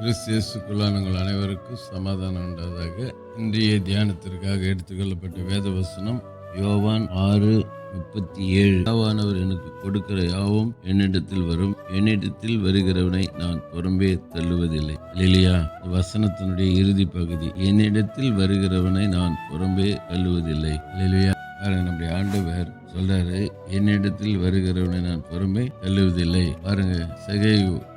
கிறிஸ்தியஸுக்குள்ளான உங்கள் அனைவருக்கும் சமாதானம் உண்டாதாக இன்றைய தியானத்திற்காக எடுத்துக்கொள்ளப்பட்ட வேத வசனம் யோவான் ஆறு முப்பத்தி ஏழு யாவானவர் எனக்கு கொடுக்கிற யாவும் என்னிடத்தில் வரும். என்னிடத்தில் வருகிறவனை நான் புறம்பே தள்ளுவதில்லை. இல்லையா வசனத்தினுடைய இறுதி பகுதி என்னிடத்தில் வருகிறவனை நான் புறம்பே தள்ளுவதில்லை. இல்லையா நம்முடைய ஆண்டவர் சொல்றாரு என்னிடத்தில் வருகிறவனை நான் பொறுமை தள்ளுவதில்லை. பாருங்க சகை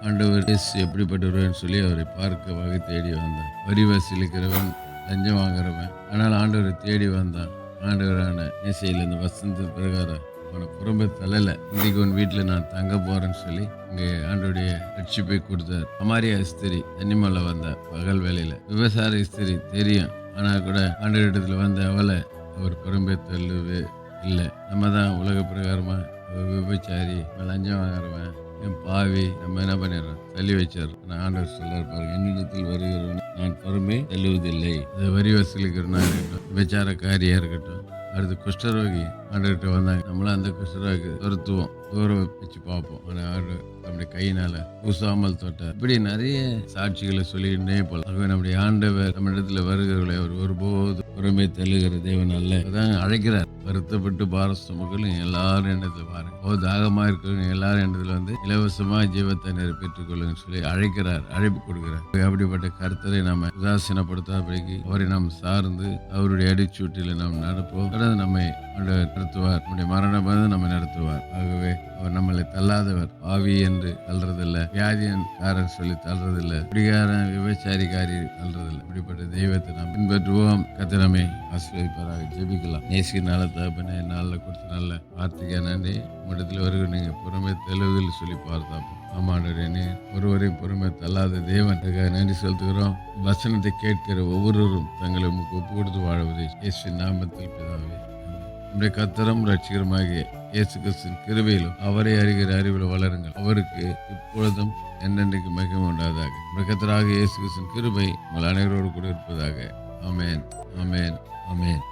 ஆண்டவர் இயேசு எப்படிப்பட்டவர்னு சொல்லி அவரை பார்க்க வகை தேடி வந்தான் வரி வசூலிக்கிறவன் லஞ்சம் வாங்குறவன். ஆனால் ஆண்டவரை தேடி வந்தான். ஆண்டவரான இசையில் இந்த வசந்த பிரகாரம் அவனை புறம்ப தள்ளலை. இன்றைக்கு உன் வீட்டில் நான் தங்க போறேன்னு சொல்லி இங்கே ஆண்டோடைய ரட்சிப்பை கொடுத்தார். அமாரியா ஸ்திரி தண்ணிமலை வந்த பகல் வேலையில் விவசாய ஸ்திரி தெரியும். ஆனால் கூட ஆண்டவரிடத்தில் வந்த அவளை அவர் புறம்பே தள்ளுவே இல்லை. நம்ம தான் உலக பிரகாரமாக விபச்சாரி லஞ்சம் வாங்குறவன் என் பாவி நம்ம என்ன பண்ணிடுறோம்? தள்ளி வச்சார் நான் ஆண்டவர் சொல்ல பாருங்க என்னிடத்தில் வருகிறவன் நான் பொறுமை தள்ளுவதில்லை. வரி வசூலிக்கிறனா இருக்கட்டும் விபச்சாரக்காரியாக இருக்கட்டும் அடுத்து குஷ்டரோகி ஆண்டுகிட்ட வந்தாங்க. நம்மளும் அந்த குஷ்டரோகி துரத்துவோம். தூரம் வச்சு பார்ப்போம். ஆனால் ஆண்டவர் நம்முடைய கையினால பூசாமல் தொட்ட இப்படி நிறைய சாட்சிகளை சொல்லிக்கிட்டே போல ஆகவே நம்முடைய ஆண்டவர் நம்ம இடத்துல வருகிறவர்களை அவர் ஒருபோது புறமே தெழுகிற தேவன் அல்ல. அதான் அழைக்கிறார். வருத்தப்பட்டு பார மக்களும் எல்லாரும் இடத்துல பாருங்க. ஓ தாகமா இருக்கிறவங்க எல்லாரும் எண்ணத்துல வந்து இலவசமா ஜீவத்தை பெற்றுக் கொள்ளுங்கன்னு சொல்லி அழைக்கிறார். அழைப்பு கொடுக்கிறார். அப்படிப்பட்ட கருத்தரை நம்ம உதாசீனப்படுத்தாதபடிக்கு அவரை நாம் சார்ந்து அவருடைய அடிச்சூட்டில நாம் நடப்போம். தொடர்ந்து நம்மை நடத்துவார். நம்முடைய மரணம் வந்து நம்மை நடத்துவார். ஆகவே அவர் நம்மளை தள்ளாதவர். ஆவி என்று தள்ளுறதில்ல வியாதியன்காரன் சொல்லி தள்ளுறதில்ல குடிகாரன் விபச்சாரிகாரி தள்ளுறதில்ல. இப்படிப்பட்ட தெய்வத்தை நாம் பின்பற்றுவோம். கத்திரமே ஆசிரியப்பாராக ஜெபிக்கலாம். நேசி நல்ல தகப்பனே நாளில் கொடுத்த நல்ல வார்த்தைக்கா நன்றி. உங்களிடத்தில் வருகிற நீங்கள் புறமே தெளிவுகள் சொல்லி பார்த்தாப்போம். ஆமாண்டரேனே ஒருவரையும் பொறுமை தள்ளாத தேவன். நன்றி செலுத்துகிறோம். வசனத்தை கேட்கிற ஒவ்வொருவரும் தங்களை உமக்கு ஒப்பு கொடுத்து வாழ்வதை இயேசு நாமத்தில் பிதாவே. நம்முடைய கத்தரம் ரட்சிகரமாகிய இயேசு கிறிஸ்தின் கிருவையிலும் அவரை அறிகிற அறிவில் வளருங்கள். அவருக்கு இப்பொழுதும் என்னென்றைக்கு மகிமை உண்டாதாக நம்முடைய கத்தராக இயேசு கிறிஸ்தின் கிருபை உங்கள் அனைவரோடு கூட இருப்பதாக. அமேன் அமேன் அமேன்